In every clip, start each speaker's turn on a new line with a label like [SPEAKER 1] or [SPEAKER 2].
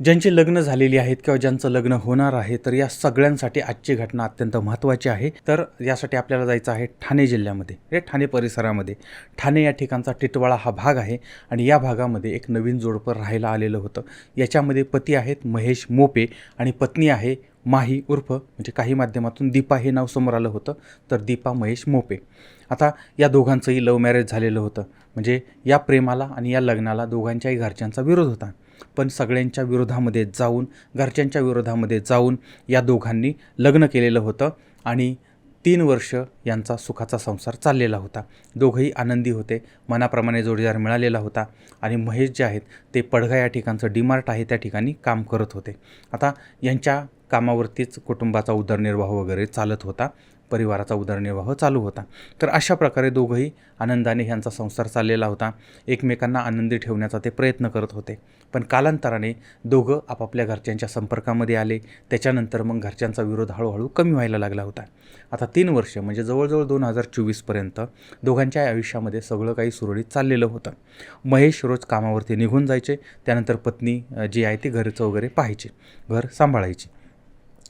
[SPEAKER 1] ज्यांची लग्न झालेली आहेत किंवा ज्यांचं लग्न होणार आहे तर या सगळ्यांसाठी आजची घटना अत्यंत महत्त्वाची आहे. तर यासाठी आपल्याला जायचं आहे ठाणे जिल्ह्यामध्ये हे ठाणे परिसरामध्ये. ठाणे या ठिकाणचा टिटवाळा हा भाग आहे आणि या भागामध्ये एक नवीन जोडपं राहायला आलेलं होतं. याच्यामध्ये पती आहेत महेश मोपे आणि पत्नी आहे माही उर्फ म्हणजे काही माध्यमातून दीपा हे नाव समोर आलं होतं तर दीपा महेश मोपे. आता या दोघांचंही लव्ह मॅरेज झालेलं होतं. म्हणजे या प्रेमाला आणि या लग्नाला दोघांच्याही घरच्यांचा विरोध होता. पण सगळ्यांच्या विरोधामध्ये जाऊन घरच्यांच्या विरोधामध्ये जाऊन या दोघांनी लग्न केलेलं होतं आणि तीन वर्ष यांचा सुखाचा संसार चाललेला होता. दोघंही आनंदी होते मनाप्रमाणे जोडीदार मिळालेला होता आणि महेश जे आहेत ते पडघा या ठिकाणचं डीमार्ट आहे त्या ठिकाणी काम करत होते. आता यांच्या कामावरतीच कुटुंबाचा उदरनिर्वाह वगैरे चालत होता. परिवाराचा उदरनिर्वाह चालू होता. तर अशा प्रकारे दोघंही आनंदाने ह्यांचा संसार चाललेला होता. एकमेकांना आनंदी ठेवण्याचा ते प्रयत्न करत होते. पण कालांतराने दोघं आपापल्या घरच्यांच्या संपर्कामध्ये आले. त्याच्यानंतर मग घरच्यांचा विरोध हळूहळू कमी व्हायला लागला होता. आता तीन वर्ष म्हणजे जवळजवळ दोन हजार चोवीसपर्यंत दोघांच्या आयुष्यामध्ये सगळं काही सुरळीत चाललेलं होतं. महेश रोज कामावरती निघून जायचे. त्यानंतर पत्नी जी आहे ती घरचं वगैरे पाहायची घर सांभाळायची.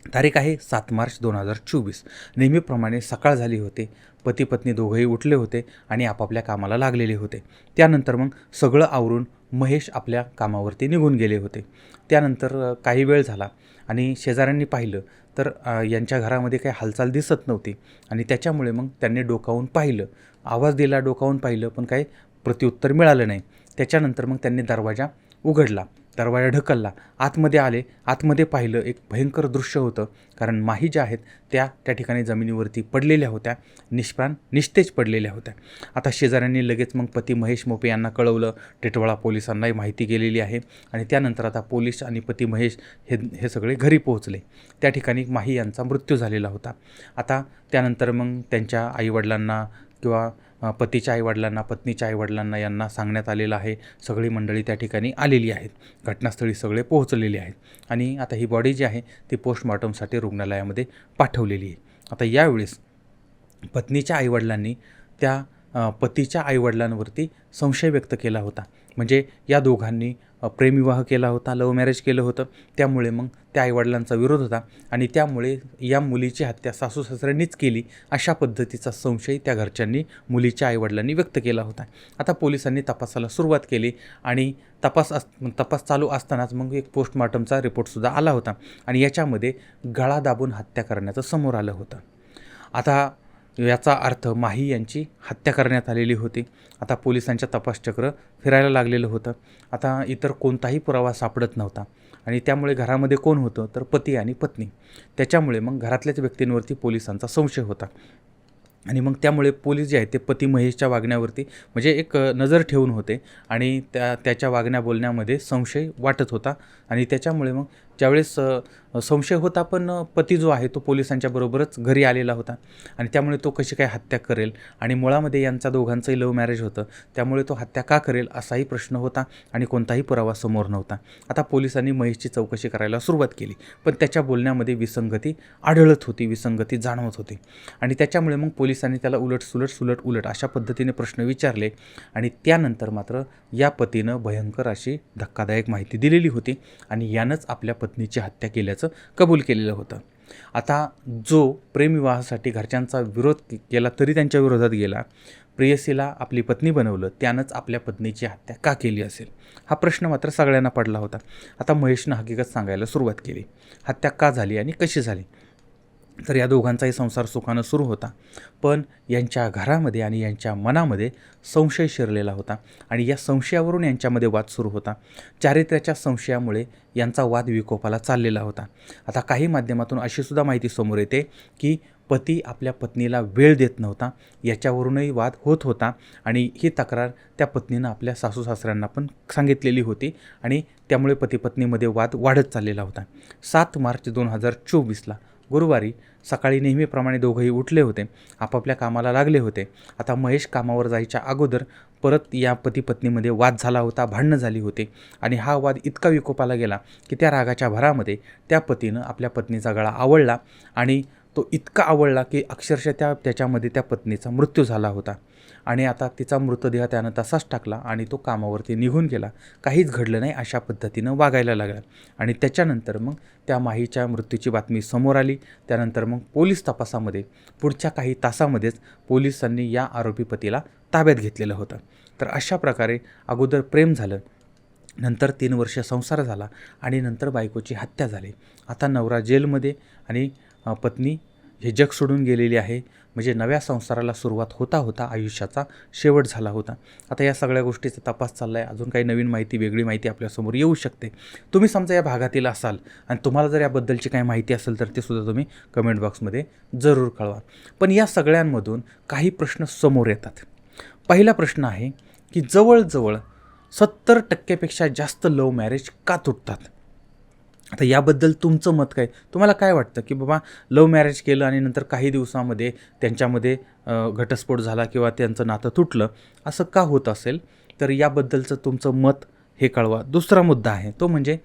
[SPEAKER 1] तारीख आहे सात मार्च दोन हजार चोवीस. नेहमीप्रमाणे सकाळ झाली होते. पती पत्नी दोघंही उठले होते आणि आपापल्या कामाला लागलेले होते. त्यानंतर मग सगळं आवरून महेश आपल्या कामावरती निघून गेले होते. त्यानंतर काही वेळ झाला आणि शेजाऱ्यांनी पाहिलं तर यांच्या घरामध्ये काही हालचाल दिसत नव्हती आणि त्याच्यामुळे मग त्यांनी डोकावून पाहिलं. आवाज दिला डोकावून पाहिलं पण काही प्रत्युत्तर मिळालं नाही. त्याच्यानंतर मग त्यांनी दरवाजा उघडला. दरवाजा ढकलला. आतमध्ये आले. आतमध्ये पाहिलं एक भयंकर दृश्य होतं. कारण माही ज्या आहेत त्या त्या ठिकाणी जमिनीवरती पडलेल्या होत्या. निष्प्राण निस्तेज पडलेल्या होत्या. आता शेजाऱ्यांनी लगेच मग पती महेश मोपे यांना कळवलं. टिटवाळा पोलिसांनाही माहिती गेलेली आहे. आणि त्यानंतर आता पोलीस आणि पती महेश हे हे सगळे घरी पोहोचले. त्या ठिकाणी माही यांचा मृत्यू झालेला होता. आता त्यानंतर मग त्यांच्या आईवडिलांना किंवा पतीच्या आईवडिलांना पत्नीच्या आईवडिलांना यांना सांगण्यात आलेलं आहे. सगळी मंडळी त्या ठिकाणी आलेली आहेत. घटनास्थळी सगळे पोहोचलेले आहेत. आणि आता ही बॉडी जी आहे ती पोस्टमॉर्टमसाठी रुग्णालयामध्ये पाठवलेली आहे. आता यावेळेस पत्नीच्या आईवडिलांनी त्या पतीच्या आईवडिलांवरती संशय व्यक्त केला होता. म्हणजे या दोघांनी प्रेमविवाह केला होता लव्ह मॅरेज केलं होतं. त्यामुळे मग त्या आईवडिलांचा विरोध होता आणि त्यामुळे या मुलीची हत्या सासू सासऱ्यांनीच केली अशा पद्धतीचा संशय त्या घरच्यांनी मुलीच्या आईवडिलांनी व्यक्त केला होता. आता पोलिसांनी तपासाला सुरुवात केली आणि तपास अस तपास चालू असतानाच मग एक पोस्टमॉर्टमचा रिपोर्टसुद्धा आला होता आणि याच्यामध्ये गळा दाबून हत्या करण्याचं समोर आलं होतं. आता याचा अर्थ माही यांची हत्या करण्यात आलेली होती. आता पोलिसांच्या तपासचक्र फिरायला लागलेलं होतं. आता इतर कोणताही पुरावा सापडत नव्हता. आणि त्यामुळे घरामध्ये कोण होतं? तर पती आणि पत्नी. त्याच्यामुळे मग घरातल्याच व्यक्तींवरती पोलिसांचा संशय होता. आणि मग त्यामुळे पोलीस जे आहेत ते पती महेशच्या वागण्यावरती म्हणजे एक नजर ठेवून होते. आणि त्या त्याच्या वागण्या बोलण्यामध्ये संशय वाटत होता. आणि त्याच्यामुळे मग ज्यावेळेस संशय होता पण पती जो आहे तो पोलिसांच्या बरोबरच घरी आलेला होता. आणि त्यामुळे तो कशी काय हत्या करेल आणि मुळामध्ये यांचा दोघांचंही लव्ह मॅरेज होतं त्यामुळे तो हत्या का करेल असाही प्रश्न होता आणि कोणताही पुरावा समोर नव्हता. आता पोलिसांनी महेशची चौकशी करायला सुरुवात केली पण त्याच्या बोलण्यामध्ये विसंगती आढळत होती विसंगती जाणवत होती. आणि त्याच्यामुळे मग पोलिसांनी त्याला उलट सुलट सुलट उलट अशा पद्धतीने प्रश्न विचारले आणि त्यानंतर मात्र या पतीनं भयंकर अशी धक्कादायक माहिती दिलेली होती आणि यानंच आपल्या पत्नीची हत्या केल्याचं कबूल केलेलं होतं. आता जो प्रेमविवाहासाठी घरच्यांचा विरोध केला तरी त्यांच्या विरोधात गेला. प्रेयसीला आपली पत्नी बनवलं त्यानंच आपल्या पत्नीची हत्या का केली असेल? हा प्रश्न मात्र सगळ्यांना पडला होता. आता महेशनं हकीकत सांगायला सुरुवात केली. हत्या का झाली आणि कशी झाली? तर या दोघांचाही संसार सुखानं सुरू होता. पण यांच्या घरामध्ये आणि यांच्या मनामध्ये संशय शिरलेला होता आणि या संशयावरून यांच्यामध्ये वाद सुरू होता. चारित्र्याच्या संशयामुळे यांचा वाद विकोपाला चाललेला होता. आता काही माध्यमातून अशीसुद्धा माहिती समोर येते की पती आपल्या पत्नीला वेळ देत नव्हता. याच्यावरूनही वाद होत होता आणि ही तक्रार त्या पत्नीनं आपल्या सासू सासऱ्यांना पण सांगितलेली होती आणि त्यामुळे पती पत्नीमध्ये वाद वाढत चाललेला होता. सात मार्च दोन हजार चोवीसला गुरुवारी सकाळी नेहमीप्रमाणे दोघंही उठले होते. आपापल्या कामाला लागले होते. आता महेश कामावर जायच्या अगोदर परत या पती पत्नीमध्ये वाद झाला होता भांडणं झाली होती. आणि हा वाद इतका विकोपाला गेला की त्या रागाच्या भरामध्ये त्या पतीनं आपल्या पत्नीचा गळा आवळला आणि तो इतका आवडला की अक्षरशः त्या त्याच्यामध्ये त्या पत्नीचा मृत्यू झाला होता. आणि आता तिचा मृतदेह त्यानं तसाच टाकला आणि तो कामावरती निघून गेला. काहीच घडलं नाही अशा पद्धतीनं वागायला लागला. आणि त्याच्यानंतर मग त्या माहीच्या मृत्यूची बातमी समोर आली. त्यानंतर मग पोलीस तपासामध्ये पुढच्या काही तासामध्येच पोलिसांनी या आरोपी पतीला ताब्यात घेतलेलं होतं. तर अशा प्रकारे अगोदर प्रेम झालं नंतर तीन वर्ष संसार झाला आणि नंतर बायकोची हत्या झाली. आता नवरा जेलमध्ये आणि पत्नी हे जग सोडून गेलेली आहे. म्हणजे नव्या संसाराला सुरुवात होता होता आयुष्याचा शेवट झाला होता. आता या सगळ्या गोष्टीचा तपास चालला आहे अजून काही नवीन माहिती वेगळी माहिती आपल्यासमोर येऊ शकते. तुम्ही समजा या भागातील असाल आणि तुम्हाला जर याबद्दलची काही माहिती असेल तर ते सुद्धा तुम्ही कमेंट बॉक्समध्ये जरूर कळवा. पण या सगळ्यांमधून काही प्रश्न समोर येतात. पहिला प्रश्न आहे की जवळजवळ सत्तर टक्क्यापेक्षा जास्त लव्ह मॅरेज का तुटतात? आता याबद्दल तुमचं मत काय? तुम्हाला काय वाटतं की बाबा लव मॅरेज केलं आणि नंतर काही दिवसामध्ये त्यांच्यामध्ये घटस्फोट झाला किंवा त्यांचं नातं तुटलं असं का होत असेल? तर याबद्दलचं तुमचं मत हे कळवा. दुसरा मुद्दा आहे तो म्हणजे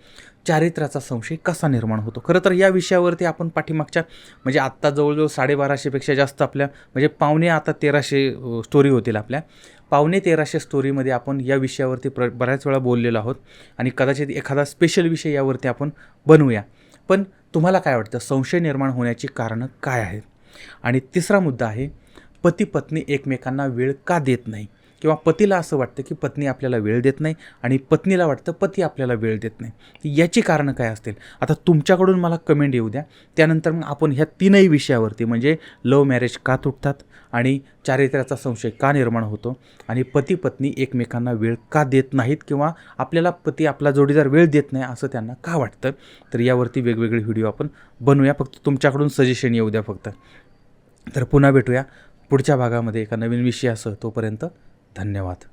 [SPEAKER 1] चारित्र्याचा संशय कसा निर्माण होतो? खरं तर या विषयावरती आपण पाठीमागच्या म्हणजे आत्ता जवळजवळ साडेबाराशेपेक्षा जास्त आपल्या म्हणजे पावणे आता तेराशे स्टोरी होतील आपल्या. पावणे तेराशे स्टोरीमध्ये आपण या विषयावरती प्र बऱ्याच वेळा बोललेलो आहोत आणि कदाचित एखादा स्पेशल विषय यावरती आपण बनवूया पण तुम्हाला काय वाटतं? संशय निर्माण होण्याची कारणं काय आहेत? आणि तिसरा मुद्दा आहे पती पत्नी एकमेकांना वेळ का देत नाही? किंवा पतीला असं वाटतं की पत्नी आपल्याला वेळ देत नाही आणि पत्नीला वाटतं पती आपल्याला वेळ देत नाही. याची कारणं काय असतील? आता तुमच्याकडून मला कमेंट येऊ द्या. त्यानंतर मग आपण ह्या तीनही विषयावरती म्हणजे लव्ह मॅरेज का तुटतात आणि चारित्र्याचा संशय का निर्माण होतो आणि पती पत्नी एकमेकांना वेळ का देत नाहीत किंवा आपल्याला पती आपला जोडीदार वेळ देत नाही असं त्यांना का वाटतं? तर यावरती वेगवेगळे व्हिडिओ आपण बनवूया. फक्त तुमच्याकडून सजेशन येऊ द्या फक्त. तर पुन्हा भेटूया. पुढच्या भागामध्ये एका नवीन विषयासह तोपर्यंत धन्यवाद.